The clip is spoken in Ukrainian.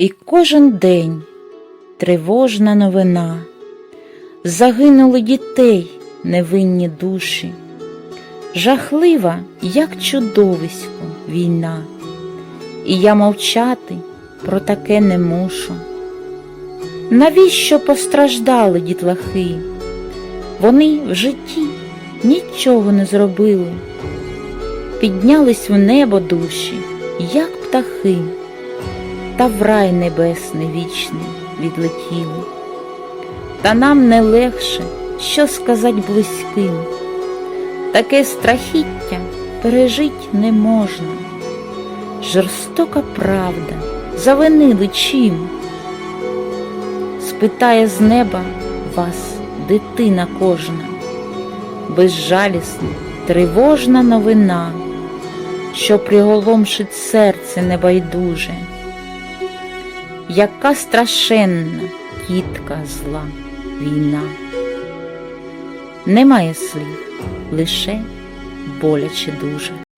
І кожен день тривожна новина. Загинули дітей невинні душі. Жахлива, як чудовисько, війна, і я мовчати про таке не мушу. Навіщо постраждали дітлахи? Вони в житті нічого не зробили, піднялись в небо душі, як птахи, та в рай небесний вічний відлетіли. Та нам не легше, що сказать близьким. Таке страхіття пережить не можна. Жорстока правда, завинили чим? Спитає з неба вас дитина кожна, безжалісна, тривожна новина, що приголомшить серце небайдуже. Яка страшенна тітка зла війна. Немає слів, лише боляче дуже.